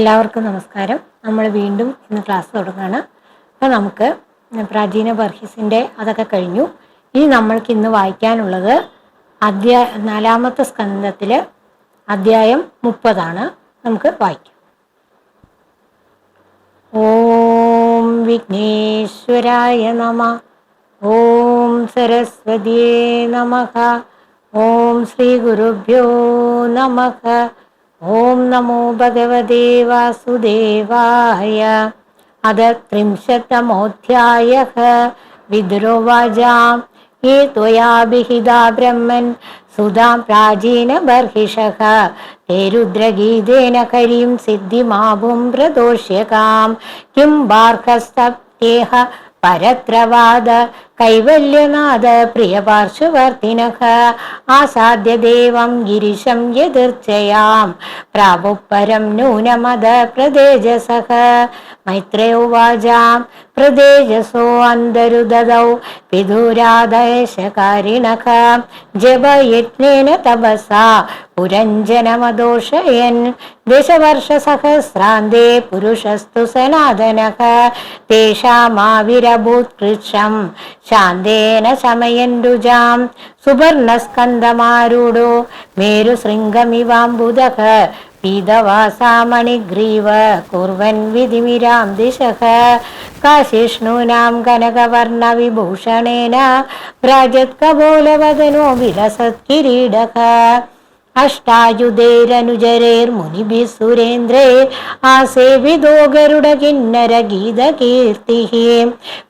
എല്ലാവർക്കും നമസ്കാരം. നമ്മൾ വീണ്ടും ഇന്ന് ക്ലാസ് തുടങ്ങുകയാണ് അപ്പോൾ നമുക്ക് പ്രാചീന ബർഹിസിന്റെ അതൊക്കെ കഴിഞ്ഞു. ഇനി നമ്മൾക്ക് ഇന്ന് വായിക്കാനുള്ളത് അധ്യായ നാലാമത്തെ സ്കന്ധത്തിൽ അധ്യായം മുപ്പതാണ്. നമുക്ക് വായിക്കാം. ഓം വിഘ്നേശ്വരായ നമ. ഓം സരസ്വതിയേ നമ. ഓം ശ്രീ ഗുരുഭ്യോ നമഃ. ഓം നമോ ഭഗവതേ വാസുദേവായ അത ത്രിംശത്തമോധ്യായ വിദ്രോവാചാം ये त्वयाभिहिता ब्रह्मन् सुधां प्राचीनबर्हिषः ते रुद्रगीतेन करीं सिद्धिमाभुं प्रदोष्यकां किं बार्हस्तप्त्येह परत्रवाद കൈവല്യനാഥ പ്രിയ പാർശ്വവർത്തിനഃ ആസാദ്യ ദേവം ഗിരിശം യതിർച്ചയാം. പ്രാപുപരം നൂനമത പ്രതേജസഃ മൈത്രേയുവാചാം പ്രതേജസോ അന്തരുദതൗ. വിധുരാദേശകാരിണഃ ജപയജ്ഞേന തപസാ. പുരഞ്ജനമദോഷയൻ. ദശവർഷസഹസ്രാന്തേ പുരുഷസ്തു സനാതനഃ തേഷാമാവിരഭൂത്കൃഷം ശാന്തേന സമയം രുചാം സുവർണ ശമയൻരുജാം സുവർണസ്കന്ധമാരൂഢോ മേരുശൃംഗമിവാംബുധഃ പീതവാസാമണിഗ്രീവ കുർവൻ വിധിമിരാം ദിശഃ കാശിഷ്ണൂനാം കനകവർണവിഭൂഷണേന വിലസത് വിലസത്കിരീടഃ അഷ്ടായുധേരനുജരേർമുനിഭി സുരേന്ദ്രേ ആസേവിതോ ഗരുഡ കിന്നര ഗീത കീർത്തി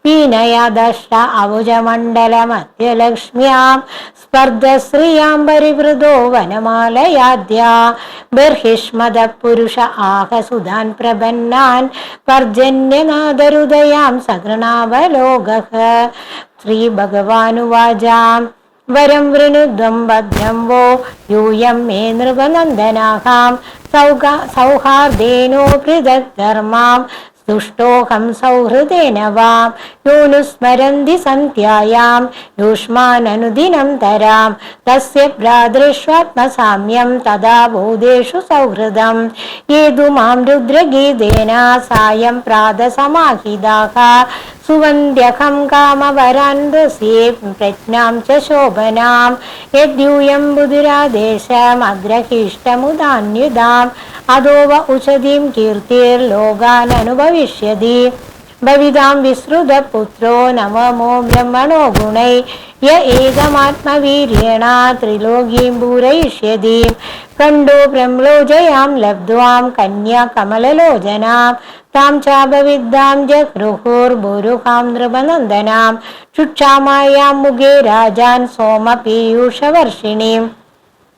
പീനയാദർശ അവജമണ്ഡലമധ്യലക്ഷ്മ്യാം സ്പർദ്ധശ്രിയാം പരിവൃതോ വനമാലയാദ്യാ. ബർഹിഷ്മത പുരുഷ ആഹ സുധാൻ പ്രപന്നാൻ പർജന്യനാദരുദയാം സകൃണാവലോക ശ്രീ ഭഗവാനുവാജാം വരം വൃണുദ്വം ഭദ്രം വോ യൂയം മേ നൃപനന്ദനാഹാം സൗഹാർദേനോ സൗഹാർദ്ദേനോ പൃഥഗ്ധർമാം ദുഷ്ടോഹം സൗഹൃദേന വാം യൂനുസ്മരന്തി സന്ധ്യായാം യൂഷ്മാനനുദിനം തരാം തസ്യ ഭ്രാതൃഷ്വാത്മസാമ്യം തഥാ ഭൂതേഷു സൗഹൃദം ഏതു മാം രുദ്രഗീതേന സായം പ്രാതസമാഹിതാഹ സുവന്ധ്യഹം കാമവരാന്തസേ പ്രജ്ഞാം ച ശോഭനാം യദ്യൂയം ബുധുരാദേശമഗ്രഹിഷ്ടമുദാന്യുതാം അതോവ ഉഷതീം കീർത്തിർലോകാനനുഭവിഷ്യതി ഭവിതാം വിശ്രുതപുത്രോ നവമോ ബ്രഹ്മണോ ഗുണൈ. യ ഏകമാത്മവീര്യേണ ത്രിലോകീം പൂരയിഷ്യതി. കണ്ടോ പ്രംലോചയാം ലബ്ധ്വാം കന്യാ കമലലോചനാം താം ചാപവിദ്യാം ജഗൃഹുർഭുരുഹാം നൃപനന്ദനാം. ചുക്ഷാമായാം മുഖേ രാജാൻ സോമപീയൂഷവർഷിണീം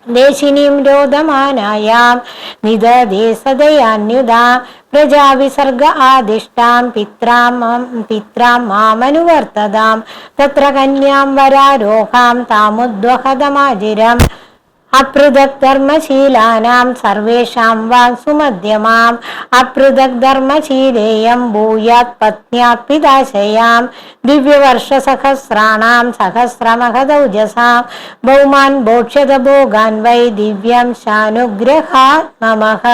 ദേശിനീം രോദമാനായാം നിദദേ സദയാന്യുതാ പ്രജാവിസർഗ ആദിഷ്ടാം പിത്രാം പിത്രാം മാമനുവർത്തതാം. തത്ര കന്യാം വരാരോഹാം. താമുദ്വഹതമാജിരം അപൃഥക് ധർമ്മശീലാനാം സർവേഷാം വാ സുമധ്യമാം. അപൃഥക് ധർമ്മശീലേയം ഭൂയാത് പത്നിയാ പിതാശയാം ദിവ്യവർഷസഹസ്രാണാം സഹസ്രമഹദൗജസാം ഭൗമാൻ ഭോക്ഷ്യത ഭോഗാൻ വൈ ദിവ്യം ശാനുഗ്രഹാ നമഃ.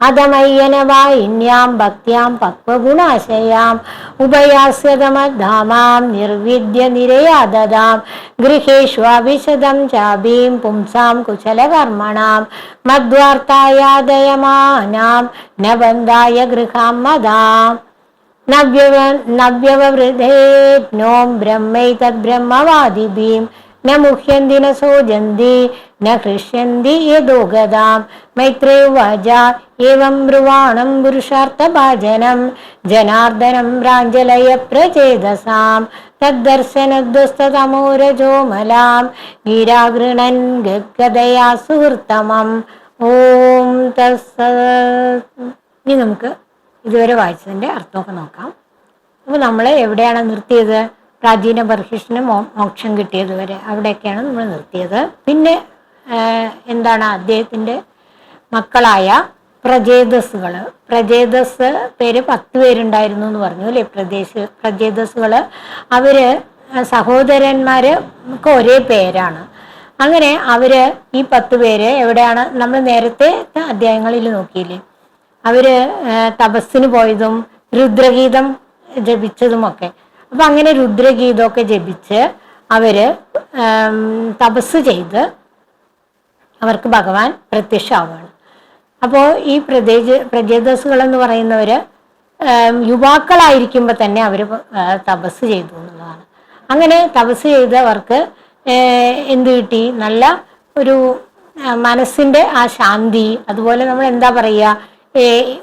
അധമയ്യനവായിന്യാം ഭക്തിയാം പക്വഗുണാശയാം. ഉഭയാസ്യതമധാമാം നിർവിദ്യ നിരയാദതാം. ഗൃഹേഷ്വാവിശദം ചാബീം പുംസാം കുശലകർമ്മണാം. മദ്വാർത്തായാദയമാനാം നബന്ധായ ഗൃഹാം മദാം നവ്യവ ബ്രഹ്മൈതദ്ബ്രഹ്മവാദിഭീം ന മുഹ്യന്തി ന न ന ഹൃഷ്യന്തി യദോ ഗതാം മൈത്രേവാച ഏവം ബ്രുവാണം पुरुषार्थभाजनं ജനാർദ്ദനം പ്രാഞ്ജലയ പ്രചേതസാം. तद्दर्शनद्वस्ततमोरजोमलां ഗീരാഗൃണൻ गदया സുഹൃത്തമം. ഓം തസ്സ. ഇനി നമുക്ക് ഇതുവരെ വായിച്ചതിന്റെ അർത്ഥമൊക്കെ നോക്കാം. അപ്പോൾ നമ്മൾ എവിടെയാണ് നിർത്തിയത്? പ്രാചീന ബർഹിഷിന് മോക്ഷം കിട്ടിയത് വരെ അവിടെയൊക്കെയാണ് നമ്മൾ നിർത്തിയത്. പിന്നെ എന്താണ് അദ്ദേഹത്തിന്റെ മക്കളായ പ്രജേതസ്സുകൾ പ്രജേതസ് പേര് പത്ത് പേരുണ്ടായിരുന്നു എന്ന് പറഞ്ഞു അല്ലേ? പ്രദേശ് പ്രജേതസ്സുകൾ അവർ സഹോദരന്മാർ ഒക്കെ ഒരേ പേരാണ്. അങ്ങനെ അവർ ഈ പത്ത് പേര് എവിടെയാണ്? നമ്മൾ നേരത്തെ അധ്യായങ്ങളിൽ നോക്കിയില്ലേ? അവർ തപസ്സിന് പോയതും രുദ്രഗീതം ജപിച്ചതുമൊക്കെ. അപ്പൊ അങ്ങനെ രുദ്രഗീതമൊക്കെ ജപിച്ച് അവർ തപസ് ചെയ്ത് അവർക്ക് ഭഗവാൻ പ്രത്യക്ഷമാവുകയാണ്. അപ്പോൾ ഈ പ്രദേശ പ്രജേദസുകൾ എന്ന് പറയുന്നവര് യുവാക്കളായിരിക്കുമ്പോൾ തന്നെ അവർ തപസ് ചെയ്തു എന്നുള്ളതാണ്. അങ്ങനെ തപസ് ചെയ്തവർക്ക് എന്ത് കിട്ടി? നല്ല ഒരു മനസ്സിന്റെ ആ ശാന്തി അതുപോലെ നമ്മൾ എന്താ പറയുക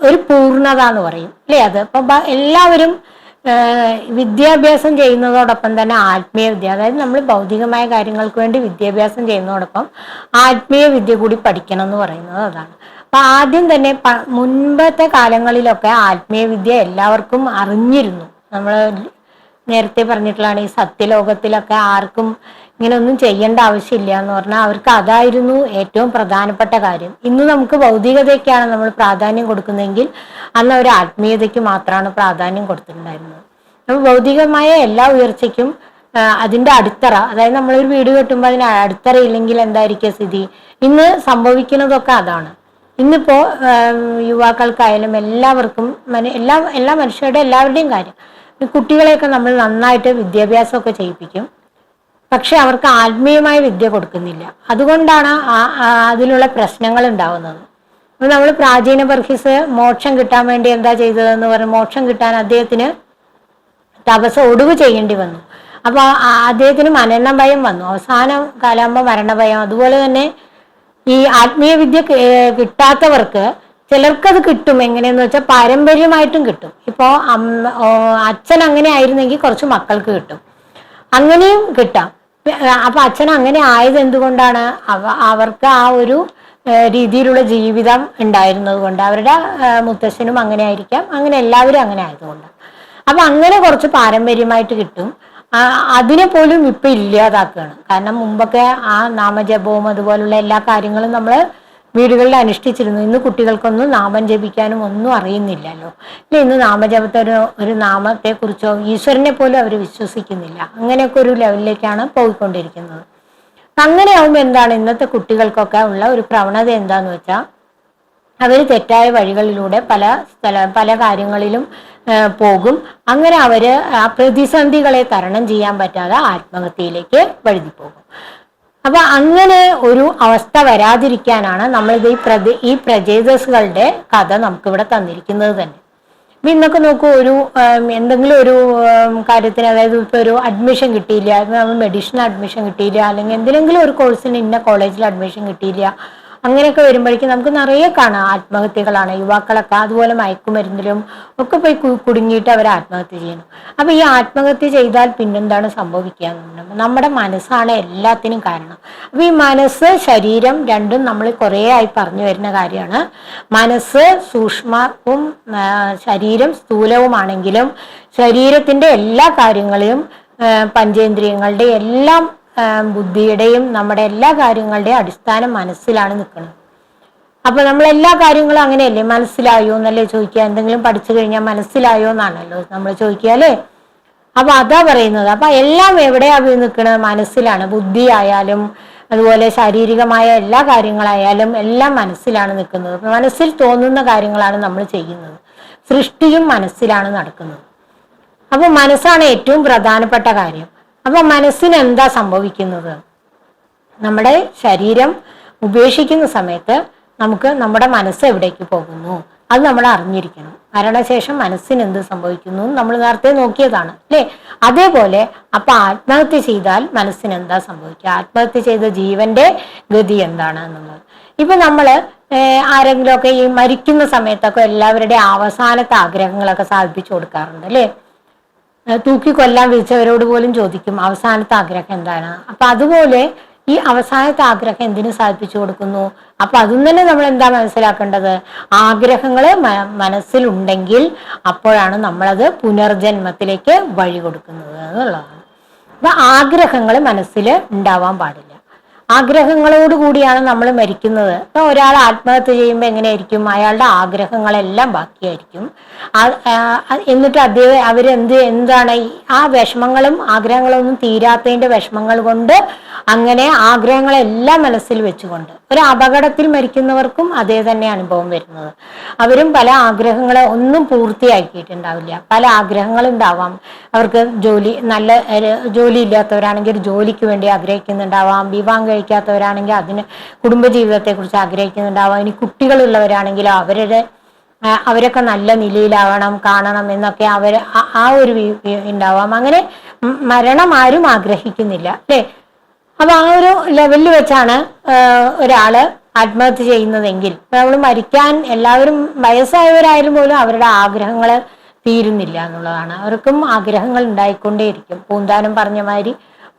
ഒരു പൂർണത എന്ന് പറയും. അല്ലേ അത്? അപ്പൊ എല്ലാവരും വിദ്യാഭ്യാസം ചെയ്യുന്നതോടൊപ്പം തന്നെ ആത്മീയ വിദ്യ അതായത് നമ്മൾ ഭൗതികമായ കാര്യങ്ങൾക്ക് വേണ്ടി വിദ്യാഭ്യാസം ചെയ്യുന്നതോടൊപ്പം ആത്മീയ വിദ്യ കൂടി പഠിക്കണം എന്ന് പറയുന്നത് അതാണ്. അപ്പൊ ആദ്യം തന്നെ മുൻപത്തെ കാലങ്ങളിലൊക്കെ ആത്മീയ വിദ്യ എല്ലാവർക്കും അറിഞ്ഞിരുന്നു. നമ്മൾ നേരത്തെ പറഞ്ഞിട്ടുള്ളതാണ് ഈ സത്യലോകത്തിലൊക്കെ ആർക്കും ഇങ്ങനെ ഒന്നും ചെയ്യേണ്ട ആവശ്യമില്ല എന്ന് പറഞ്ഞാൽ അവർക്ക് അതായിരുന്നു ഏറ്റവും പ്രധാനപ്പെട്ട കാര്യം. ഇന്ന് നമുക്ക് ഭൗതികതയ്ക്കാണ് നമ്മൾ പ്രാധാന്യം കൊടുക്കുന്നതെങ്കിൽ അന്ന് അവർ ആത്മീയതയ്ക്ക് മാത്രമാണ് പ്രാധാന്യം കൊടുത്തിട്ടുണ്ടായിരുന്നത്. അപ്പോൾ ഭൗതികമായ എല്ലാ ഉയർച്ചയ്ക്കും അതിന്റെ അടിത്തറ അതായത് നമ്മളൊരു വീട് കെട്ടുമ്പോൾ അതിന് അടിത്തറ ഇല്ലെങ്കിൽ എന്തായിരിക്കും സ്ഥിതി? ഇന്ന് സംഭവിക്കുന്നതൊക്കെ അതാണ്. ഇന്നിപ്പോ യുവാക്കൾക്കായാലും എല്ലാവർക്കും എല്ലാ എല്ലാ മനുഷ്യരുടെ എല്ലാവരുടെയും കാര്യം. കുട്ടികളെയൊക്കെ നമ്മൾ നന്നായിട്ട് വിദ്യാഭ്യാസമൊക്കെ ചെയ്യിപ്പിക്കും. പക്ഷെ അവർക്ക് ആത്മീയമായ വിദ്യ കൊടുക്കുന്നില്ല. അതുകൊണ്ടാണ് അതിലുള്ള പ്രശ്നങ്ങൾ ഉണ്ടാവുന്നത്. അപ്പൊ നമ്മൾ പ്രാചീന ബർഹിസ് മോക്ഷം കിട്ടാൻ വേണ്ടി എന്താ ചെയ്തതെന്ന് പറഞ്ഞ് മോക്ഷം കിട്ടാൻ അദ്ദേഹത്തിന് തപസ് ഒടുവ് ചെയ്യേണ്ടി വന്നു. അപ്പൊ ആ- അദ്ദേഹത്തിന് മരണഭയം വന്നു. അവസാനം കാലാകുമ്പോൾ മരണഭയം. അതുപോലെ തന്നെ ഈ ആത്മീയ വിദ്യ കിട്ടാത്തവർക്ക് ചിലർക്ക് കിട്ടാത്തവർക്ക് ചിലർക്കത് കിട്ടും. എങ്ങനെയെന്ന് വെച്ചാൽ പാരമ്പര്യമായിട്ടും കിട്ടും. ഇപ്പോ അമ്മ അച്ഛൻ അങ്ങനെ ആയിരുന്നെങ്കിൽ കുറച്ച് മക്കൾക്ക് കിട്ടും. അങ്ങനെയും കിട്ടാം. അപ്പൊ അച്ഛൻ അങ്ങനെ ആയത് എന്തുകൊണ്ടാണ് അവ അവർക്ക് ആ ഒരു രീതിയിലുള്ള ജീവിതം ഉണ്ടായിരുന്നത് കൊണ്ട് അവരുടെ മുത്തശ്ശനും അങ്ങനെ ആയിരിക്കാം. അങ്ങനെ എല്ലാവരും അങ്ങനെ ആയതുകൊണ്ട് അപ്പൊ അങ്ങനെ കുറച്ച് പാരമ്പര്യമായിട്ട് കിട്ടും. അതിനെ പോലും ഇപ്പൊ ഇല്ലാതാക്കുകയാണ് കാരണം മുമ്പൊക്കെ ആ നാമജപവും അതുപോലുള്ള എല്ലാ കാര്യങ്ങളും നമ്മൾ വീടുകളിൽ അനുഷ്ഠിച്ചിരുന്നു. ഇന്ന് കുട്ടികൾക്കൊന്നും നാമം ജപിക്കാനും ഒന്നും അറിയുന്നില്ലല്ലോ. ഇല്ല ഇന്ന് നാമജപത്തെ ഒരു ഒരു നാമത്തെ കുറിച്ചോ ഈശ്വരനെ പോലും അവർ വിശ്വസിക്കുന്നില്ല. അങ്ങനെയൊക്കെ ഒരു ലെവലിലേക്കാണ് പോയിക്കൊണ്ടിരിക്കുന്നത്. അങ്ങനെ ആവുമ്പോൾ എന്താണ് ഇന്നത്തെ കുട്ടികൾക്കൊക്കെ ഉള്ള ഒരു പ്രവണത എന്താന്ന് വെച്ചാൽ അവർ തെറ്റായ വഴികളിലൂടെ പല സ്ഥല പല കാര്യങ്ങളിലും പോകും. അങ്ങനെ അവർ ആ പ്രതിസന്ധികളെ തരണം ചെയ്യാൻ പറ്റാതെ ആത്മഹത്യയിലേക്ക് വഴുതി പോകും അപ്പൊ അങ്ങനെ ഒരു അവസ്ഥ വരാതിരിക്കാനാണ് നമ്മളിത് ഈ പ്രതി ഈ പ്രജേതസുകളുടെ കഥ നമുക്കിവിടെ തന്നിരിക്കുന്നത് തന്നെ. അപ്പൊ ഇന്നൊക്കെ നോക്കൂ ഒരു എന്തെങ്കിലും ഒരു കാര്യത്തിന് അതായത് ഇപ്പൊ ഒരു അഡ്മിഷൻ കിട്ടിയില്ല മെഡിസിൻ അഡ്മിഷൻ കിട്ടിയില്ല അല്ലെങ്കിൽ എന്തിനെങ്കിലും ഒരു കോഴ്സിന് ഇന്ന കോളേജിൽ അഡ്മിഷൻ കിട്ടിയില്ല അങ്ങനെയൊക്കെ വരുമ്പോഴേക്കും നമുക്ക് നിറയെ കാണാം ആത്മഹത്യകളാണ്. യുവാക്കളൊക്കെ അതുപോലെ മയക്കുമരുന്നിലും ഒക്കെ പോയി കുടുങ്ങിയിട്ട് അവർ ആത്മഹത്യ ചെയ്യുന്നു. അപ്പൊ ഈ ആത്മഹത്യ ചെയ്താൽ പിന്നെന്താണ് സംഭവിക്കുക നമ്മുടെ മനസ്സാണ് എല്ലാത്തിനും കാരണം. അപ്പൊ ഈ മനസ്സ് ശരീരം രണ്ടും നമ്മൾ കുറേ ആയി പറഞ്ഞു വരുന്ന കാര്യമാണ്. മനസ്സ് സൂക്ഷ്മവും ശരീരം സ്ഥൂലവുമാണെങ്കിലും ശരീരത്തിന്റെ എല്ലാ കാര്യങ്ങളെയും പഞ്ചേന്ദ്രിയങ്ങളുടെ എല്ലാം ബുദ്ധിയുടെയും നമ്മുടെ എല്ലാ കാര്യങ്ങളുടെയും അടിസ്ഥാനം മനസ്സിലാണ് നിൽക്കുന്നത്. അപ്പൊ നമ്മൾ എല്ലാ കാര്യങ്ങളും അങ്ങനെയല്ലേ? മനസ്സിലായോ എന്നല്ലേ ചോദിക്കുക? എന്തെങ്കിലും പഠിച്ചു കഴിഞ്ഞാൽ മനസ്സിലായോ എന്നാണല്ലോ നമ്മൾ ചോദിക്കുക അല്ലേ? അപ്പൊ അതാ പറയുന്നത്. അപ്പൊ എല്ലാം എവിടെയാ പോയി നിൽക്കുന്നത്? മനസ്സിലാണ്. ബുദ്ധി ആയാലും അതുപോലെ ശാരീരികമായ എല്ലാ കാര്യങ്ങളായാലും എല്ലാം മനസ്സിലാണ് നിൽക്കുന്നത്. മനസ്സിൽ തോന്നുന്ന കാര്യങ്ങളാണ് നമ്മൾ ചെയ്യുന്നത്. സൃഷ്ടിയും മനസ്സിലാണ് നടക്കുന്നത്. അപ്പൊ മനസ്സാണ് ഏറ്റവും പ്രധാനപ്പെട്ട കാര്യം. അപ്പൊ മനസ്സിന് എന്താ സംഭവിക്കുന്നത്? നമ്മുടെ ശരീരം ഉപേക്ഷിക്കുന്ന സമയത്ത് നമുക്ക് നമ്മുടെ മനസ്സ് എവിടേക്ക് പോകുന്നു? അത് നമ്മൾ അറിഞ്ഞിരിക്കണം. മരണശേഷം മനസ്സിന് എന്ത് സംഭവിക്കുന്നു നമ്മൾ നേരത്തെ നോക്കിയതാണ് അല്ലേ? അതേപോലെ അപ്പൊ ആത്മഹത്യ ചെയ്താൽ മനസ്സിന് എന്താ സംഭവിക്കുക? ആത്മഹത്യ ചെയ്ത ജീവന്റെ ഗതി എന്താണ് എന്നുള്ളത്. ഇപ്പൊ നമ്മൾ ആരെങ്കിലുമൊക്കെ ഈ മരിക്കുന്ന സമയത്തൊക്കെ എല്ലാവരുടെയും അവസാനത്തെ ആഗ്രഹങ്ങളൊക്കെ സാധിപ്പിച്ചു കൊടുക്കാറുണ്ട് അല്ലേ? തൂക്കി കൊല്ലാൻ വിളിച്ചവരോട് പോലും ചോദിക്കും അവസാനത്തെ ആഗ്രഹം എന്താണ്? അപ്പൊ അതുപോലെ ഈ അവസാനത്തെ ആഗ്രഹം എന്തിനു സാധിപ്പിച്ചു കൊടുക്കുന്നു? അപ്പൊ അതും തന്നെ നമ്മൾ എന്താ മനസ്സിലാക്കേണ്ടത്? ആഗ്രഹങ്ങൾ മനസ്സിലുണ്ടെങ്കിൽ അപ്പോഴാണ് നമ്മളത് പുനർജന്മത്തിലേക്ക് വഴി കൊടുക്കുന്നത് എന്നുള്ളതാണ്. അപ്പൊ ആഗ്രഹങ്ങൾ മനസ്സിൽ ഉണ്ടാവാൻ പാടില്ല. ആഗ്രഹങ്ങളോട് കൂടിയാണ് നമ്മൾ മരിക്കുന്നത്. അപ്പം ഒരാൾ ആത്മഹത്യ ചെയ്യുമ്പോൾ എങ്ങനെയായിരിക്കും? അയാളുടെ ആഗ്രഹങ്ങളെല്ലാം ബാക്കിയായിരിക്കും. എന്നിട്ട് അദ്ദേഹം അവരെന്ത് എന്താണ് ആ വിഷമങ്ങളും ആഗ്രഹങ്ങളൊന്നും തീരാത്തതിന്റെ വിഷമങ്ങൾ കൊണ്ട് അങ്ങനെ ആഗ്രഹങ്ങളെല്ലാം മനസ്സിൽ വെച്ചുകൊണ്ട് ഒരു അപകടത്തിൽ മരിക്കുന്നവർക്കും അതേ തന്നെ അനുഭവം വരുന്നത്. അവരും പല ആഗ്രഹങ്ങളെ ഒന്നും പൂർത്തിയാക്കിയിട്ടുണ്ടാവില്ല. പല ആഗ്രഹങ്ങളുണ്ടാവാം അവർക്ക് ജോലി നല്ല ജോലി ഇല്ലാത്തവരാണെങ്കിൽ ജോലിക്ക് വേണ്ടി ആഗ്രഹിക്കുന്നുണ്ടാവാം. വിവാഹം കഴിക്കാത്തവരാണെങ്കിൽ അതിന് കുടുംബജീവിതത്തെക്കുറിച്ച് ആഗ്രഹിക്കുന്നുണ്ടാവാം. ഇനി കുട്ടികളുള്ളവരാണെങ്കിൽ അവരുടെ അവരൊക്കെ നല്ല നിലയിലാവണം കാണണം എന്നൊക്കെ അവർ ആ ഒരു ഉണ്ടാവാം. അങ്ങനെ മരണം ആരും ആഗ്രഹിക്കുന്നില്ല അല്ലേ? അപ്പൊ ആ ഒരു ലെവലിൽ വെച്ചാണ് ഒരാൾ ആത്മഹത്യ ചെയ്യുന്നതെങ്കിൽ. നമ്മൾ മരിക്കാൻ എല്ലാവരും വയസ്സായവരായാലും പോലും അവരുടെ ആഗ്രഹങ്ങൾ തീരുന്നില്ല എന്നുള്ളതാണ്. അവർക്കും ആഗ്രഹങ്ങൾ ഉണ്ടായിക്കൊണ്ടേയിരിക്കും. പൂന്താനം പറഞ്ഞ മാതിരി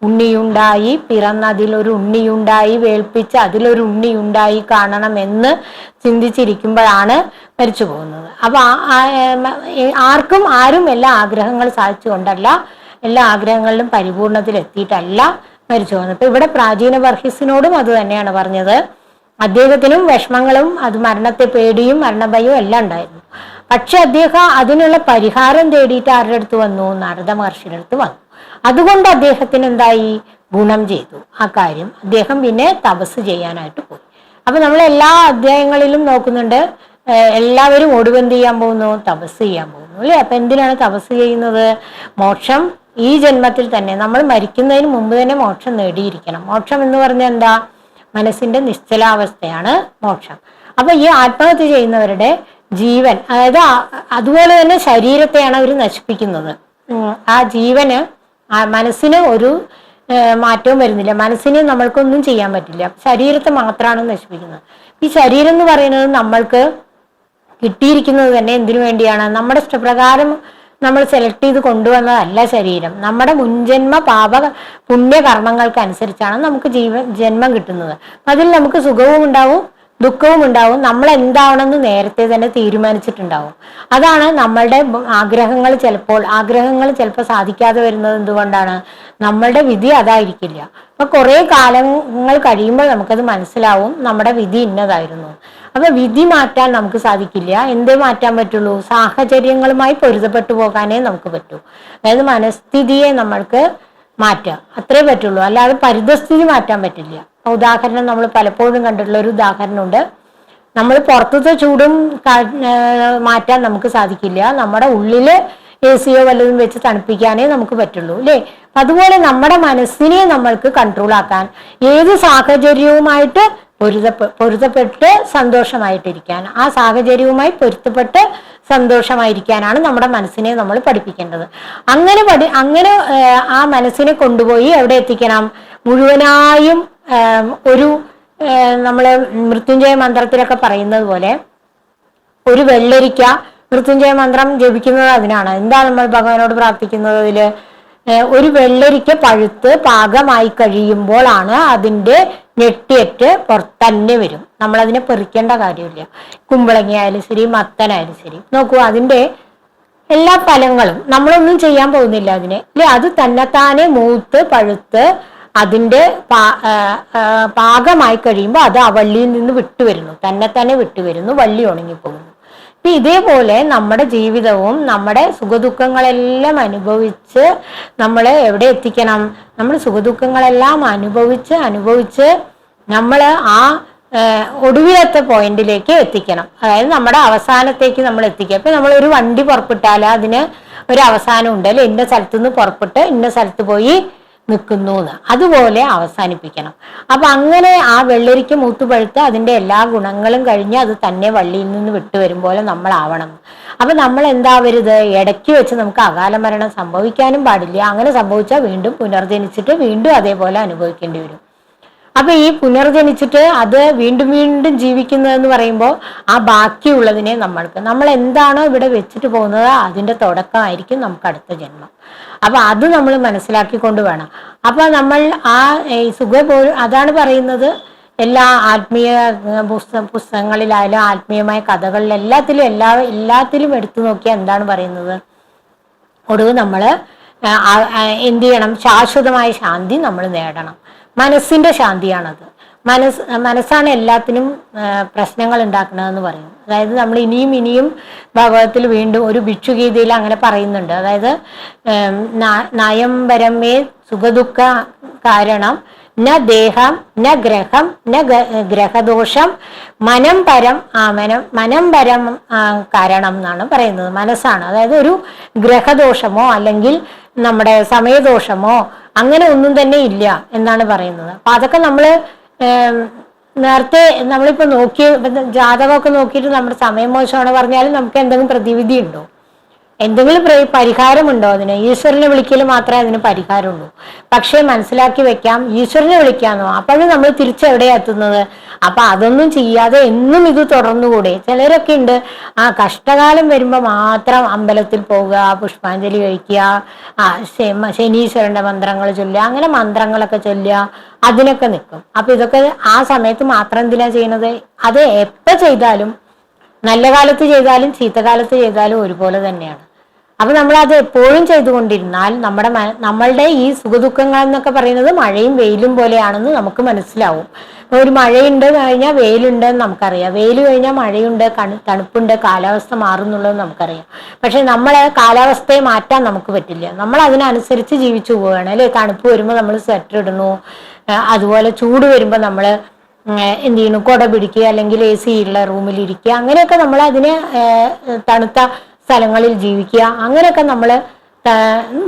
ഉണ്ണിയുണ്ടായി പിറന്ന് അതിലൊരു ഉണ്ണിയുണ്ടായി വേൾപ്പിച്ച് അതിലൊരു ഉണ്ണിയുണ്ടായി കാണണം എന്ന് ചിന്തിച്ചിരിക്കുമ്പോഴാണ് മരിച്ചു പോകുന്നത്. അപ്പൊ ആർക്കും ആരും എല്ലാ ആഗ്രഹങ്ങൾ സാധിച്ചുകൊണ്ടല്ല എല്ലാ ആഗ്രഹങ്ങളിലും പരിപൂർണത്തിൽ എത്തിയിട്ടല്ല മരിച്ചു പോകുന്നത്. ഇപ്പൊ ഇവിടെ പ്രാചീന ബർഹിസിനോടും അത് തന്നെയാണ് പറഞ്ഞത്. അദ്ദേഹത്തിനും വിഷമങ്ങളും അത് മരണത്തെ പേടിയും മരണഭയവും എല്ലാം ഉണ്ടായിരുന്നു. പക്ഷെ അദ്ദേഹം അതിനുള്ള പരിഹാരം തേടിയിട്ട് ആരുടെ അടുത്ത് വന്നു? നാരദ മഹർഷിയുടെ അടുത്ത് വന്നു. അതുകൊണ്ട് അദ്ദേഹത്തിന് എന്തായി? ഗുണം ചെയ്തു. ആ കാര്യം അദ്ദേഹം പിന്നെ തപസ് ചെയ്യാനായിട്ട് പോയി. അപ്പൊ നമ്മൾ എല്ലാ അധ്യായങ്ങളിലും നോക്കുന്നുണ്ട് എല്ലാവരും ഒടുവെന്ത് ചെയ്യാൻ പോകുന്നു തപസ് ചെയ്യാൻ പോകുന്നു അല്ലേ? അപ്പൊ എന്തിനാണ് തപസ് ചെയ്യുന്നത്? മോക്ഷം ഈ ജന്മത്തിൽ തന്നെ നമ്മൾ മരിക്കുന്നതിന് മുമ്പ് തന്നെ മോക്ഷം നേടിയിരിക്കണം. മോക്ഷം എന്ന് പറഞ്ഞാൽ എന്താ? മനസ്സിന്റെ നിശ്ചലാവസ്ഥയാണ് മോക്ഷം. അപ്പൊ ഈ ആത്മഹത്യ ചെയ്യുന്നവരുടെ ജീവൻ അതായത് അതുപോലെ തന്നെ ശരീരത്തെയാണ് അവർ നശിപ്പിക്കുന്നത്. ആ ജീവന് മനസ്സിന് ഒരു മാറ്റവും വരുന്നില്ല. മനസ്സിനെ നമ്മൾക്കൊന്നും ചെയ്യാൻ പറ്റില്ല. ശരീരത്തെ മാത്രമാണ് നശിപ്പിക്കുന്നത്. ഈ ശരീരം എന്ന് പറയുന്നത് നമ്മൾക്ക് കിട്ടിയിരിക്കുന്നത് തന്നെ എന്തിനു വേണ്ടിയാണ്? നമ്മുടെ ഇഷ്ടപ്രകാരം നമ്മൾ സെലക്ട് ചെയ്ത് കൊണ്ടുവന്നതല്ല ശരീരം. നമ്മുടെ മുൻജന്മ പാപ പുണ്യകർമ്മങ്ങൾക്ക് അനുസരിച്ചാണ് നമുക്ക് ജീവ ജന്മം കിട്ടുന്നത്. അതിൽ നമുക്ക് സുഖവും ഉണ്ടാവും ദുഃഖവും ഉണ്ടാവും. നമ്മൾ എന്താവണമെന്ന് നേരത്തെ തന്നെ തീരുമാനിച്ചിട്ടുണ്ടാവും. അതാണ് നമ്മളുടെ ആഗ്രഹങ്ങൾ ചിലപ്പോൾ. ആഗ്രഹങ്ങൾ ചിലപ്പോൾ സാധിക്കാതെ വരുന്നത് എന്തുകൊണ്ടാണ്? നമ്മളുടെ വിധി അതായിരിക്കില്ല. അപ്പൊ കുറെ കാലങ്ങൾ കഴിയുമ്പോൾ നമുക്കത് മനസ്സിലാവും. നമ്മുടെ വിധി ഇന്നതായിരുന്നു. അപ്പൊ വിധി മാറ്റാൻ നമുക്ക് സാധിക്കില്ല. എന്തേ മാറ്റാൻ പറ്റുള്ളൂ? സാഹചര്യങ്ങളുമായി പൊരുത്തപ്പെട്ടു പോകാനേ നമുക്ക് പറ്റൂ. അതായത് മനസ്ഥിതിയെ നമ്മൾക്ക് മാറ്റുക. അത്രേ പറ്റുള്ളൂ. അല്ലാതെ പരിതസ്ഥിതി മാറ്റാൻ പറ്റില്ല. ഉദാഹരണം നമ്മൾ പലപ്പോഴും കണ്ടിട്ടുള്ള ഒരു ഉദാഹരണമുണ്ട്. നമ്മൾ പുറത്തത്തെ ചൂടും മാറ്റാൻ നമുക്ക് സാധിക്കില്ല. നമ്മുടെ ഉള്ളിൽ എ സിയോ വല്ലതും വെച്ച് തണുപ്പിക്കാനേ നമുക്ക് പറ്റുള്ളൂ അല്ലേ അതുപോലെ നമ്മുടെ മനസ്സിനെ നമ്മൾക്ക് കൺട്രോൾ ആക്കാൻ ഏത് സാഹചര്യവുമായിട്ട് പൊരുത്തപ്പെ പൊരുത്തപ്പെട്ട് സന്തോഷമായിട്ടിരിക്കാൻ. ആ സാഹചര്യവുമായി പൊരുത്തപ്പെട്ട് സന്തോഷമായിരിക്കാനാണ് നമ്മുടെ മനസ്സിനെ നമ്മൾ പഠിപ്പിക്കേണ്ടത്. അങ്ങനെ പഠി അങ്ങനെ ആ മനസ്സിനെ കൊണ്ടുപോയി എവിടെ എത്തിക്കണം? മുഴുവനായും ഒരു നമ്മൾ മൃത്യുഞ്ജയ മന്ത്രത്തിലൊക്കെ പറയുന്നത് പോലെ ഒരു വെള്ളരിക്ക മൃത്യുഞ്ജയ മന്ത്രം ജപിക്കുന്നത് അതിനാണ്. എന്താ നമ്മൾ ഭഗവാനോട് പ്രാർത്ഥിക്കുന്നത് അതിൽ ഒരു വെള്ളരിക്ക പഴുത്ത് പാകമായി കഴിയുമ്പോഴാണ് അതിന്റെ ഞെട്ടിയറ്റ് പുറത്തന്നെ വരും. നമ്മൾ അതിനെ പെറിക്കേണ്ട കാര്യമില്ല. കുമ്പളങ്ങ ആയാലും ശരി മത്തനായാലും ശരി. നോക്കൂ അതിന്റെ എല്ലാ ഫലങ്ങളും നമ്മളൊന്നും ചെയ്യാൻ പോകുന്നില്ല അതിനെ. അല്ലെ അത് തന്നെത്താനെ മൂത്ത് പഴുത്ത് അതിന്റെ പാകമായി കഴിയുമ്പോൾ അത് ആ വള്ളിയിൽ നിന്ന് വിട്ടുവരുന്നു. തന്നെ തന്നെ വിട്ടുവരുന്നു. വള്ളി ഉണങ്ങിപ്പോകുന്നു. അപ്പൊ ഇതേപോലെ നമ്മുടെ ജീവിതവും നമ്മുടെ സുഖദുഃഖങ്ങളെല്ലാം അനുഭവിച്ച് നമ്മൾ എവിടെ എത്തിക്കണം? നമ്മൾ സുഖദുഃഖങ്ങളെല്ലാം അനുഭവിച്ച് അനുഭവിച്ച് നമ്മൾ ആ ഒടുവിലത്തെ പോയിന്റിലേക്ക് എത്തിക്കണം. അതായത് നമ്മുടെ അവസാനത്തേക്ക് നമ്മൾ എത്തിക്കുക. ഇപ്പൊ നമ്മൾ ഒരു വണ്ടി പുറപ്പെട്ടാൽ അതിന് ഒരു അവസാനം ഉണ്ട് അല്ലെ? ഇന്ന സ്ഥലത്തുനിന്ന് പുറപ്പെട്ട് ഇന്ന സ്ഥലത്ത് പോയി നിൽക്കുന്നു എന്ന് അതുപോലെ അവസാനിപ്പിക്കണം. അപ്പൊ അങ്ങനെ ആ വെള്ളരിക്ക മൂത്തുപഴുത്ത് അതിന്റെ എല്ലാ ഗുണങ്ങളും കഴിഞ്ഞ് അത് തന്നെ വള്ളിയിൽ നിന്ന് വിട്ടു വരും പോലെ നമ്മളാവണം. അപ്പൊ നമ്മൾ എന്താവരുത് ഇടയ്ക്ക് വെച്ച് നമുക്ക് അകാല മരണം സംഭവിക്കാനും പാടില്ല. അങ്ങനെ സംഭവിച്ചാൽ വീണ്ടും പുനർജനിച്ചിട്ട് വീണ്ടും അതേപോലെ അനുഭവിക്കേണ്ടി വരും. അപ്പൊ ഈ പുനർജനിച്ചിട്ട് അത് വീണ്ടും വീണ്ടും ജീവിക്കുന്നതെന്ന് പറയുമ്പോൾ ആ ബാക്കിയുള്ളതിനെ നമ്മൾക്ക് നമ്മൾ എന്താണോ ഇവിടെ വെച്ചിട്ട് പോകുന്നത് അതിന്റെ തുടക്കമായിരിക്കും നമുക്ക് അടുത്ത ജന്മം. അപ്പൊ അത് നമ്മൾ മനസ്സിലാക്കിക്കൊണ്ട് വേണം. അപ്പൊ നമ്മൾ ആ സുഖ അതാണ് പറയുന്നത് എല്ലാ ആത്മീയ പുസ്തക പുസ്ത പുസ്തകങ്ങളിലായാലും ആത്മീയമായ കഥകളിൽ എല്ലാത്തിലും എല്ലാ എല്ലാത്തിലും എടുത്തു നോക്കിയാൽ എന്താണ് പറയുന്നത്? ഒടുവ് നമ്മൾ എന്ത് ചെയ്യണം? ശാശ്വതമായ ശാന്തി നമ്മൾ നേടണം. മനസ്സിന്റെ ശാന്തിയാണത്. മനസ് മനസ്സാണ് എല്ലാത്തിനും പ്രശ്നങ്ങൾ ഉണ്ടാക്കുന്നതെന്ന് പറയും. അതായത് നമ്മൾ ഇനിയും ഇനിയും ഭഗവത്തിൽ വീണ്ടും ഒരു ഭിക്ഷുഗീതയിൽ അങ്ങനെ പറയുന്നുണ്ട്. അതായത് നയം വരമേ സുഖദുഃഖ കാരണം ന ദേഹം ന ഗ്രഹം ന ഗ്രഹദോഷം മനം പരം മനം മനം പരം കാരണം എന്നാണ് പറയുന്നത്. മനസ്സാണ്. അതായത് ഒരു ഗ്രഹദോഷമോ അല്ലെങ്കിൽ നമ്മുടെ സമയദോഷമോ അങ്ങനെ ഒന്നും തന്നെ ഇല്ല എന്നാണ് പറയുന്നത്. അപ്പൊ അതൊക്കെ നമ്മൾ നേരത്തെ നമ്മളിപ്പോ നോക്കി ജാതകമൊക്കെ നോക്കിയിട്ട് നമ്മുടെ സമയം മോശമാണ് പറഞ്ഞാലും നമുക്ക് എന്തെങ്കിലും പ്രതിവിധി ഉണ്ടോ എന്തെങ്കിലും പ്ര- പരിഹാരമുണ്ടോ അതിന്? ഈശ്വരനെ വിളിക്കൽ മാത്രമേ അതിന് പരിഹാരമുള്ളൂ. പക്ഷേ മനസ്സിലാക്കി വെക്കാം ഈശ്വരനെ വിളിക്കാന്നോ. അപ്പോഴും നമ്മൾ തിരിച്ചെവിടെയാ എത്തുന്നത്? അപ്പൊ അതൊന്നും ചെയ്യാതെ എന്നും ഇത് തുടർന്നുകൂടെ. ചിലരൊക്കെ ഉണ്ട് ആ കഷ്ടകാലം വരുമ്പോൾ മാത്രം അമ്പലത്തിൽ പോവുക പുഷ്പാഞ്ജലി കഴിക്കുക ആ ശനീശ്വരന്റെ മന്ത്രങ്ങൾ ചൊല്ലുക അങ്ങനെ മന്ത്രങ്ങളൊക്കെ ചൊല്ലുക അതിനൊക്കെ നിൽക്കും. അപ്പൊ ഇതൊക്കെ ആ സമയത്ത് മാത്രം എന്തിനാ ചെയ്യുന്നത്? അത് എപ്പോൾ ചെയ്താലും നല്ല കാലത്ത് ചെയ്താലും ചീത്തകാലത്ത് ചെയ്താലും ഒരുപോലെ തന്നെയാണ്. അപ്പൊ നമ്മൾ അത് എപ്പോഴും ചെയ്തുകൊണ്ടിരുന്നാൽ നമ്മുടെ നമ്മളുടെ ഈ സുഖദുഃഖങ്ങൾ എന്നൊക്കെ പറയുന്നത് മഴയും വെയിലും പോലെയാണെന്ന് നമുക്ക് മനസ്സിലാവും. ഒരു മഴയുണ്ട് കഴിഞ്ഞാൽ വെയിലുണ്ട് എന്ന് നമുക്കറിയാം. വെയിൽ കഴിഞ്ഞാൽ മഴയുണ്ട് തണുപ്പുണ്ട് കാലാവസ്ഥ മാറുന്നുള്ളത് നമുക്കറിയാം. പക്ഷെ നമ്മളെ കാലാവസ്ഥയെ മാറ്റാൻ നമുക്ക് പറ്റില്ല. നമ്മൾ അതിനനുസരിച്ച് ജീവിച്ചു പോവുകയാണ്. അല്ലെ? തണുപ്പ് വരുമ്പോൾ നമ്മൾ സ്വെറ്റർ ഇടുന്നു. അതുപോലെ ചൂട് വരുമ്പോൾ നമ്മൾ എന്ത് ചെയ്യുന്നു കുട പിടിക്കുക അല്ലെങ്കിൽ എ സി ഉള്ള റൂമിൽ ഇരിക്കുക. അങ്ങനെയൊക്കെ നമ്മൾ അതിനെ തണുത്ത സ്ഥലങ്ങളിൽ ജീവിക്കുക. അങ്ങനെയൊക്കെ നമ്മൾ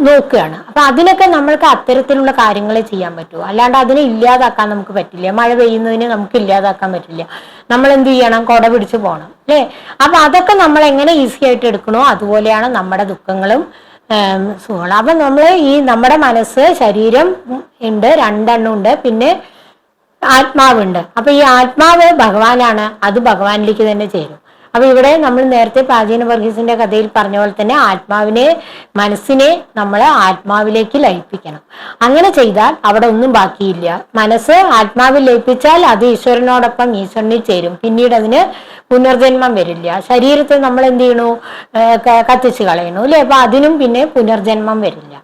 നോക്കുകയാണ്. അപ്പൊ അതിനൊക്കെ നമ്മൾക്ക് അത്തരത്തിലുള്ള കാര്യങ്ങളെ ചെയ്യാൻ പറ്റൂ. അല്ലാണ്ട് അതിനെ ഇല്ലാതാക്കാൻ നമുക്ക് പറ്റില്ല. മഴ പെയ്യുന്നതിന് നമുക്ക് ഇല്ലാതാക്കാൻ പറ്റില്ല. നമ്മൾ എന്ത് ചെയ്യണം? കുട പിടിച്ച് പോകണം അല്ലേ? അപ്പൊ അതൊക്കെ നമ്മൾ എങ്ങനെ ഈസി ആയിട്ട് എടുക്കണോ? അതുപോലെയാണ് നമ്മുടെ ദുഃഖങ്ങളും സുഖങ്ങളും. അപ്പൊ നമ്മൾ ഈ നമ്മുടെ മനസ്സ് ശരീരം ഉണ്ട് രണ്ടെണ്ണം ഉണ്ട്. പിന്നെ ആത്മാവുണ്ട്. അപ്പൊ ഈ ആത്മാവ് ഭഗവാനാണ്. അത് ഭഗവാനിലേക്ക് തന്നെ ചേരും. അപ്പൊ ഇവിടെ നമ്മൾ നേരത്തെ പ്രാചീന വർഗീസിന്റെ കഥയിൽ പറഞ്ഞ പോലെ തന്നെ ആത്മാവിനെ മനസ്സിനെ നമ്മൾ ആത്മാവിലേക്ക് ലയിപ്പിക്കണം. അങ്ങനെ ചെയ്താൽ അവിടെ ഒന്നും ബാക്കിയില്ല. മനസ്സ് ആത്മാവിൽ ലയിപ്പിച്ചാൽ അത് ഈശ്വരനോടൊപ്പം ഈശ്വരനിൽ ചേരും. പിന്നീട് അതിന് പുനർജന്മം വരില്ല. ശരീരത്തെ നമ്മൾ എന്ത് ചെയ്യണു? കത്തിച്ചു കളയണു അല്ലെ? അപ്പൊ അതിനും പിന്നെ പുനർജന്മം വരില്ല.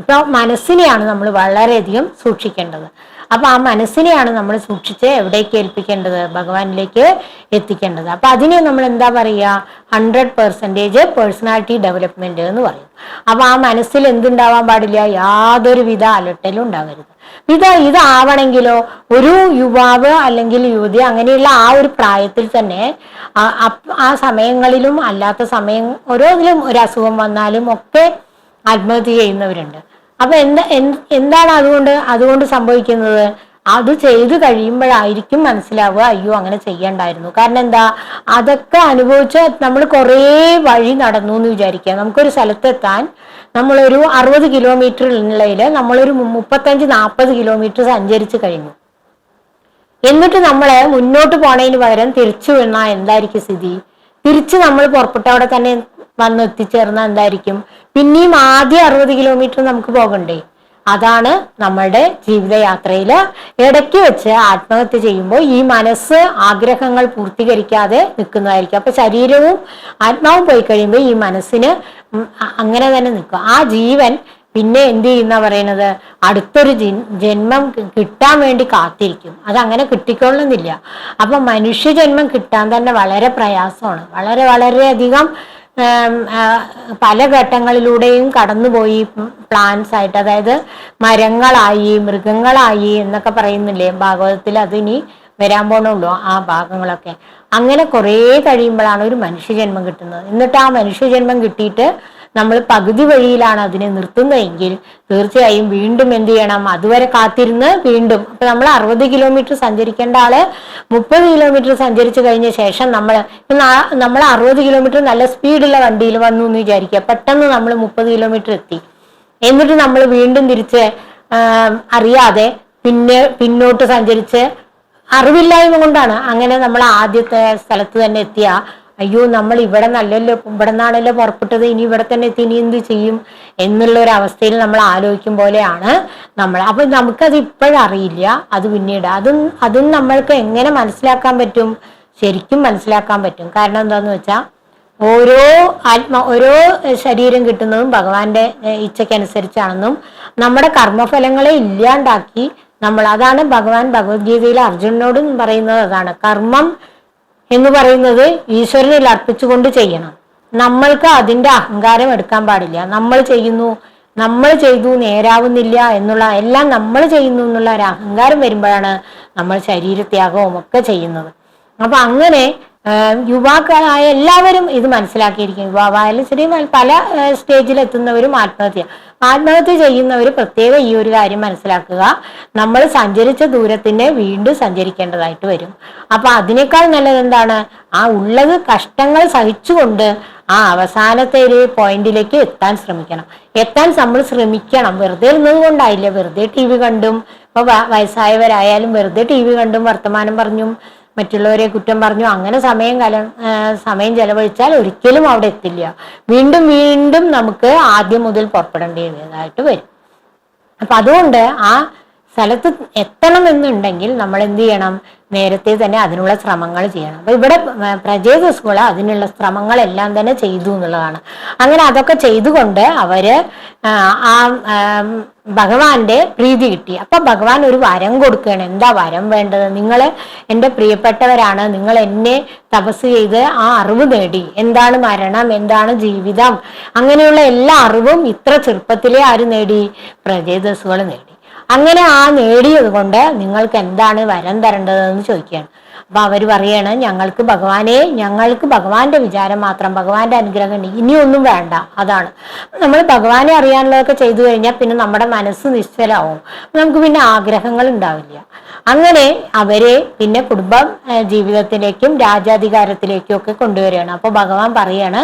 അപ്പൊ മനസ്സിനെയാണ് നമ്മൾ വളരെയധികം സൂക്ഷിക്കേണ്ടത്. അപ്പൊ ആ മനസ്സിനെയാണ് നമ്മൾ സൂക്ഷിച്ച് എവിടേക്ക് ഏൽപ്പിക്കേണ്ടത്? ഭഗവാനിലേക്ക് എത്തിക്കേണ്ടത്. അപ്പൊ അതിനെ നമ്മൾ എന്താ പറയുക? ഹൺഡ്രഡ് പെർസെന്റേജ് പേഴ്സണാലിറ്റി ഡെവലപ്മെന്റ് എന്ന് പറയും. അപ്പൊ ആ മനസ്സിൽ എന്തുണ്ടാവാൻ പാടില്ല? യാതൊരുവിധ അലട്ടലും ഉണ്ടാകരുത് ഇത് ഇതാവണമെങ്കിലോ ഒരു യുവാവ് അല്ലെങ്കിൽ യുവതി അങ്ങനെയുള്ള ആ ഒരു പ്രായത്തിൽ തന്നെ ആ- സമയങ്ങളിലും അല്ലാത്ത സമയം ഓരോന്നിലും ഒരു അസുഖം വന്നാലും ഒക്കെ ആത്മഹത്യ ചെയ്യുന്നവരുണ്ട്. അപ്പൊ എന്താ എന്താണ് അതുകൊണ്ട് അതുകൊണ്ട് സംഭവിക്കുന്നത്? അത് ചെയ്തു കഴിയുമ്പോഴായിരിക്കും മനസ്സിലാവുക അയ്യോ അങ്ങനെ ചെയ്യണ്ടായിരുന്നു. കാരണം എന്താ? അതൊക്കെ അനുഭവിച്ച് നമ്മൾ കുറേ വഴി നടന്നു എന്ന് വിചാരിക്കുക നമുക്കൊരു സ്ഥലത്തെത്താൻ നമ്മളൊരു അറുപത് കിലോമീറ്റർ ഉള്ളതിൽ നമ്മളൊരു മുപ്പത്തഞ്ച് നാൽപ്പത് കിലോമീറ്റർ സഞ്ചരിച്ച് കഴിഞ്ഞു. എന്നിട്ട് നമ്മൾ മുന്നോട്ട് പോണതിന് പകരം തിരിച്ചു വീണാൽ എന്തായിരിക്കും സ്ഥിതി? തിരിച്ച് നമ്മൾ പുറപ്പെട്ടവിടെ തന്നെ വന്ന് എത്തിച്ചേർന്ന എന്തായിരിക്കും? പിന്നെയും ആദ്യം അറുപത് കിലോമീറ്റർ നമുക്ക് പോകണ്ടേ? അതാണ് നമ്മളുടെ ജീവിതയാത്രയിൽ ഇടയ്ക്ക് വെച്ച് ആത്മഹത്യ ചെയ്യുമ്പോൾ ഈ മനസ്സ് ആഗ്രഹങ്ങൾ പൂർത്തീകരിക്കാതെ നിൽക്കുന്നതായിരിക്കും. അപ്പൊ ശരീരവും ആത്മാവും പോയി കഴിയുമ്പോൾ ഈ മനസ്സിന് അങ്ങനെ തന്നെ നിൽക്കും. ആ ജീവൻ പിന്നെ എന്ത് ചെയ്യുന്ന പറയണത് അടുത്തൊരു ജന്മം കിട്ടാൻ വേണ്ടി കാത്തിരിക്കും. അത് അങ്ങനെ കിട്ടിക്കൊള്ളുന്നില്ല. അപ്പൊ മനുഷ്യ ജന്മം കിട്ടാൻ തന്നെ വളരെ പ്രയാസമാണ്. വളരെ വളരെയധികം പല ഘട്ടങ്ങളിലൂടെയും കടന്നുപോയി പ്ലാന്റ്സ് ആയിട്ട് അതായത് മരങ്ങളായി മൃഗങ്ങളായി എന്നൊക്കെ പറയുന്നില്ലേ ഭാഗവതത്തിൽ അതിനി വരാൻ പോണുള്ളൂ ആ ഭാഗങ്ങളൊക്കെ. അങ്ങനെ കുറേ കഴിയുമ്പോഴാണ് ഒരു മനുഷ്യജന്മം കിട്ടുന്നത്. എന്നിട്ട് ആ മനുഷ്യജന്മം കിട്ടിയിട്ട് നമ്മൾ പകുതി വഴിയിലാണ് അതിനെ നിർത്തുന്നതെങ്കിൽ തീർച്ചയായും വീണ്ടും എന്ത് ചെയ്യണം? അതുവരെ കാത്തിരുന്ന് വീണ്ടും. അപ്പൊ നമ്മൾ അറുപത് കിലോമീറ്റർ സഞ്ചരിക്കേണ്ട ആൾ മുപ്പത് കിലോമീറ്റർ സഞ്ചരിച്ചു കഴിഞ്ഞ ശേഷം നമ്മൾ നമ്മൾ അറുപത് കിലോമീറ്റർ നല്ല സ്പീഡുള്ള വണ്ടിയിൽ വന്നു എന്ന് വിചാരിക്കുക. പെട്ടെന്ന് നമ്മൾ മുപ്പത് കിലോമീറ്റർ എത്തി. എന്നിട്ട് നമ്മൾ വീണ്ടും തിരിച്ച് അറിയാതെ പിന്നെ പിന്നോട്ട് സഞ്ചരിച്ച് അറിവില്ലായ്മ കൊണ്ടാണ്. അങ്ങനെ നമ്മൾ ആദ്യത്തെ സ്ഥലത്ത് തന്നെ എത്തിയ അയ്യോ നമ്മൾ ഇവിടെ നല്ലല്ലോ ഇവിടെ നിന്നാണല്ലോ പുറപ്പെട്ടത് ഇനി ഇവിടെ തന്നെ എത്തി ഇനി എന്ത് ചെയ്യും എന്നുള്ള ഒരു അവസ്ഥയിൽ നമ്മൾ ആലോചിക്കും പോലെയാണ് നമ്മൾ. അപ്പൊ നമുക്കത് ഇപ്പോഴറിയില്ല അത് പിന്നീട്. അതും അതും നമ്മൾക്ക് എങ്ങനെ മനസ്സിലാക്കാൻ പറ്റും? ശരിക്കും മനസ്സിലാക്കാൻ പറ്റും. കാരണം എന്താന്ന് വെച്ചാൽ ഓരോ ആത്മ ഓരോ ശരീരം കിട്ടുന്നതും ഭഗവാന്റെ ഇച്ഛക്കനുസരിച്ചാണെന്നും നമ്മുടെ കർമ്മഫലങ്ങളെ ഇല്ലാണ്ടാക്കി നമ്മൾ അതാണ് ഭഗവാൻ ഭഗവത്ഗീതയിൽ അർജുനനോടും പറയുന്നത് അതാണ്. കർമ്മം എന്ന് പറയുന്നത് ഈശ്വരനിൽ അർപ്പിച്ചുകൊണ്ട് ചെയ്യണം. നമ്മൾക്ക് അതിന്റെ അഹങ്കാരം എടുക്കാൻ പാടില്ല. നമ്മൾ ചെയ്യുന്നു നമ്മൾ ചെയ്തു നേരാവുന്നില്ല എന്നുള്ള എല്ലാം നമ്മൾ ചെയ്യുന്നു എന്നുള്ള ഒരു അഹങ്കാരം വരുമ്പോഴാണ് നമ്മൾ ശരീരത്യാഗവും ഒക്കെ ചെയ്യുന്നത്. അപ്പൊ അങ്ങനെ യുവാക്കളായ എല്ലാവരും ഇത് മനസ്സിലാക്കിയിരിക്കും യുവാവായാലും ശരി പല സ്റ്റേജിലെത്തുന്നവരും ആത്മഹത്യ ആത്മഹത്യ ചെയ്യുന്നവർ പ്രത്യേകം ഈ ഒരു കാര്യം മനസ്സിലാക്കുക. നമ്മൾ സഞ്ചരിച്ച ദൂരത്തിനെ വീണ്ടും സഞ്ചരിക്കേണ്ടതായിട്ട് വരും. അപ്പൊ അതിനേക്കാൾ നല്ലത് എന്താണ് ആ ഉള്ളത് കഷ്ടങ്ങൾ സഹിച്ചുകൊണ്ട് ആ അവസാനത്തെ ഒരു പോയിന്റിലേക്ക് എത്താൻ ശ്രമിക്കണം. എത്താൻ നമ്മൾ ശ്രമിക്കണം. വെറുതെ ഇരുന്നത് കൊണ്ടായില്ല? വെറുതെ ടി വി കണ്ടും. ഇപ്പൊ വയസ്സായവരായാലും വെറുതെ ടി വി കണ്ടും വർത്തമാനം പറഞ്ഞും. മറ്റുള്ളവരെ കുറ്റം പറഞ്ഞു അങ്ങനെ സമയം കല സമയം ചെലവഴിച്ചാൽ ഒരിക്കലും അവിടെ എത്തില്ല. വീണ്ടും വീണ്ടും നമുക്ക് ആദ്യം മുതൽ പുറപ്പെടേണ്ടതായിട്ട് വരും. അപ്പൊ അതുകൊണ്ട് ആ സ്ഥലത്ത് എത്തണം എന്നുണ്ടെങ്കിൽ നമ്മൾ എന്ത് ചെയ്യണം? നേരത്തെ തന്നെ അതിനുള്ള ശ്രമങ്ങൾ ചെയ്യണം. അപ്പൊ ഇവിടെ പ്രജേത സ്കൂൾ അതിനുള്ള ശ്രമങ്ങളെല്ലാം തന്നെ ചെയ്തു എന്നുള്ളതാണ്. അങ്ങനെ അതൊക്കെ ചെയ്തുകൊണ്ട് അവർ ആ, ഭഗവാന്റെ പ്രീതി കിട്ടി. അപ്പൊ ഭഗവാൻ ഒരു വരം കൊടുക്കുകയാണ്. എന്താ വരം വേണ്ടത്? നിങ്ങൾ എന്റെ പ്രിയപ്പെട്ടവരാണ്. നിങ്ങൾ എന്നെ തപസ് ചെയ്ത് ആ അറിവ് നേടി. എന്താണ് മരണം? എന്താണ് ജീവിതം? അങ്ങനെയുള്ള എല്ലാ അറിവും ഇത്ര ചെറുപ്പത്തിലേ ആര് നേടി? പ്രജേതസ്സുകൾ നേടി. അങ്ങനെ ആ നേടിയത് കൊണ്ട് നിങ്ങൾക്ക് എന്താണ് വരം തരേണ്ടതെന്ന് ചോദിക്കുകയാണ്. അപ്പൊ അവർ പറയാണ് ഞങ്ങൾക്ക് ഭഗവാനെ ഞങ്ങൾക്ക് ഭഗവാന്റെ വിചാരം മാത്രം ഭഗവാന്റെ അനുഗ്രഹം ഇനിയൊന്നും വേണ്ട. അതാണ്. നമ്മൾ ഭഗവാനെ അറിയാനുള്ളതൊക്കെ ചെയ്തു കഴിഞ്ഞാൽ പിന്നെ നമ്മുടെ മനസ്സ് നിശ്ചലാവും നമുക്ക് പിന്നെ ആഗ്രഹങ്ങൾ ഉണ്ടാവില്ല. അങ്ങനെ അവരെ പിന്നെ കുടുംബം ജീവിതത്തിലേക്കും രാജാധികാരത്തിലേക്കും ഒക്കെ കൊണ്ടുവരികയാണ്. അപ്പൊ ഭഗവാൻ പറയാണ്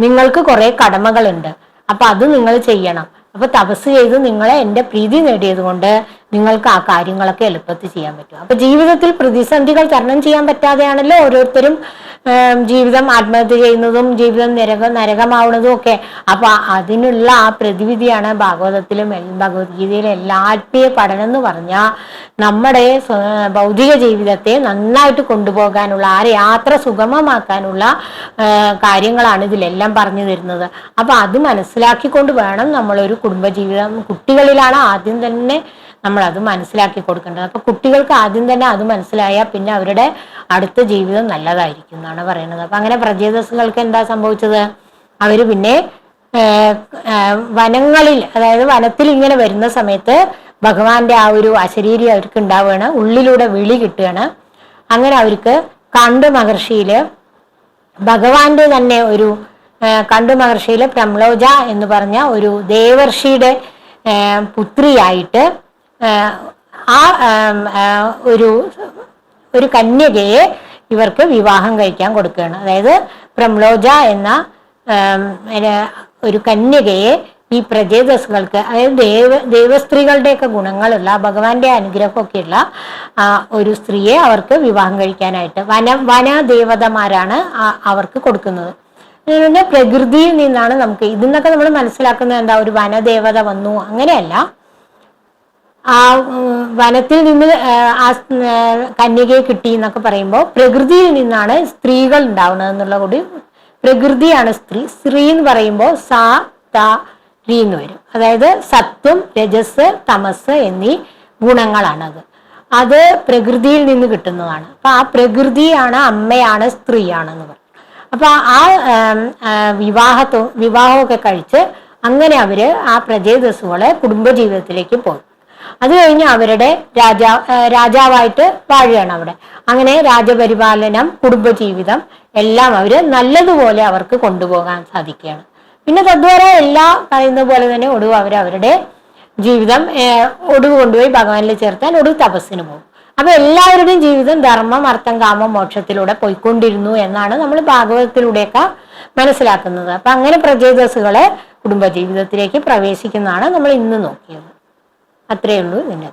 നിങ്ങൾക്ക് കുറെ കടമകളുണ്ട്. അപ്പൊ അത് നിങ്ങൾ ചെയ്യണം. അപ്പൊ തപസ് ചെയ്ത് നിങ്ങളെ എന്റെ പ്രീതി നേടിയത് കൊണ്ട് നിങ്ങൾക്ക് ആ കാര്യങ്ങളൊക്കെ എളുപ്പത്തിൽ ചെയ്യാൻ പറ്റും. അപ്പൊ ജീവിതത്തിൽ പ്രതിസന്ധികൾ തരണം ചെയ്യാൻ പറ്റാതെയാണല്ലോ ഓരോരുത്തരും ജീവിതം ആത്മഹത്യ ചെയ്യുന്നതും ജീവിതം നരക നരകമാവുന്നതും ഒക്കെ. അപ്പൊ അതിനുള്ള ആ പ്രതിവിധിയാണ് ഭാഗവതത്തിലും ഭഗവത്ഗീതയിലും എല്ലാത്മീയ പഠനം എന്ന് പറഞ്ഞാൽ നമ്മുടെ ഭൗതിക ജീവിതത്തെ നന്നായിട്ട് കൊണ്ടുപോകാനുള്ള ആ യാത്ര സുഗമമാക്കാനുള്ള കാര്യങ്ങളാണ് ഇതിലെല്ലാം പറഞ്ഞു തരുന്നത്. അപ്പൊ അത് മനസ്സിലാക്കിക്കൊണ്ട് വേണം നമ്മളൊരു കുടുംബജീവിതം കുട്ടികളിലാണ് ആദ്യം തന്നെ നമ്മൾ അത് മനസ്സിലാക്കി കൊടുക്കേണ്ടത്. അപ്പൊ കുട്ടികൾക്ക് ആദ്യം തന്നെ അത് മനസ്സിലായാൽ പിന്നെ അവരുടെ അടുത്ത ജീവിതം നല്ലതായിരിക്കും എന്നാണ് പറയുന്നത്. അപ്പൊ അങ്ങനെ പ്രജേതസ്സുകൾക്ക് എന്താ സംഭവിച്ചത്? അവർ പിന്നെ വനങ്ങളിൽ അതായത് വനത്തിൽ ഇങ്ങനെ വരുന്ന സമയത്ത് ഭഗവാന്റെ ആ ഒരു അശരീരി അവർക്ക് ഉണ്ടാവുകയാണ്. ഉള്ളിലൂടെ വിളി കിട്ടുകയാണ്. അങ്ങനെ അവർക്ക് കണ്ട് മഹർഷിയിൽ ഭഗവാന്റെ തന്നെ ഒരു കണ്ടു മഹർഷിയിലെ പ്രംലോജ എന്ന് പറഞ്ഞ ഒരു ദേവർഷിയുടെ പുത്രിയായിട്ട് ആ, ഒരു ഒരു കന്യകയെ ഇവർക്ക് വിവാഹം കഴിക്കാൻ കൊടുക്കുകയാണ്. അതായത് പ്രംലോജ എന്ന ഒരു കന്യകയെ ഈ പ്രജേതസ്സുകൾക്ക് അതായത് ദേവ ദേവസ്ത്രീകളുടെയൊക്കെ ഗുണങ്ങളുള്ള ഭഗവാന്റെ അനുഗ്രഹമൊക്കെയുള്ള ഒരു സ്ത്രീയെ അവർക്ക് വിവാഹം കഴിക്കാനായിട്ട് വന വനദേവതമാരാണ് അവർക്ക് കൊടുക്കുന്നത്. പ്രകൃതിയിൽ നിന്നാണ് നമുക്ക് ഇതിന്നൊക്കെ നമ്മൾ മനസ്സിലാക്കുന്നത് എന്താ ഒരു വനദേവത വന്നു അങ്ങനെയല്ല. ആ വനത്തിൽ നിന്ന് ആ, കന്യകയെ കിട്ടി എന്നൊക്കെ പറയുമ്പോൾ പ്രകൃതിയിൽ നിന്നാണ് സ്ത്രീകൾ ഉണ്ടാവുന്നത് എന്നുള്ള കൂടി പ്രകൃതിയാണ് സ്ത്രീ. സ്ത്രീ എന്ന് പറയുമ്പോൾ സാ ത രീ എന്ന് വരും. അതായത് സത്വം രജസ് തമസ് എന്നീ ഗുണങ്ങളാണത് അത്. പ്രകൃതിയിൽ നിന്ന് കിട്ടുന്നതാണ്. അപ്പൊ ആ പ്രകൃതിയാണ് അമ്മയാണ് സ്ത്രീയാണെന്ന് പറയും അപ്പൊ ആ, വിവാഹത്തോ വിവാഹമൊക്കെ കഴിച്ച് അങ്ങനെ അവർ ആ പ്രജേതസ്സുകളെ കുടുംബജീവിതത്തിലേക്ക് പോകും. അത് കഴിഞ്ഞ് അവരുടെ രാജാ രാജാവായിട്ട് വാഴുകയാണ് അവിടെ. അങ്ങനെ രാജപരിപാലനം കുടുംബജീവിതം എല്ലാം അവർ നല്ലതുപോലെ അവർക്ക് കൊണ്ടുപോകാൻ സാധിക്കുകയാണ്. പിന്നെ തദ്വാര എല്ലാ പറയുന്ന പോലെ തന്നെ ഒടുവ് അവർ അവരുടെ ജീവിതം ഒടുവ് കൊണ്ടുപോയി ഭഗവാനിൽ ചേർത്താൻ ഒടുവ് തപസ്സിന് പോകും. അപ്പൊ എല്ലാവരുടെയും ജീവിതം ധർമ്മം അർത്ഥം കാമം മോക്ഷത്തിലൂടെ പോയിക്കൊണ്ടിരുന്നു എന്നാണ് നമ്മൾ ഭാഗവതത്തിലൂടെയൊക്കെ മനസ്സിലാക്കുന്നത്. അപ്പൊ അങ്ങനെ പ്രചേതസ്സുകളെ കുടുംബജീവിതത്തിലേക്ക് പ്രവേശിക്കുന്നതാണ് നമ്മൾ ഇന്ന് നോക്കിയത്. അത്രയേ ഉള്ളൂ ഇതിന്റെ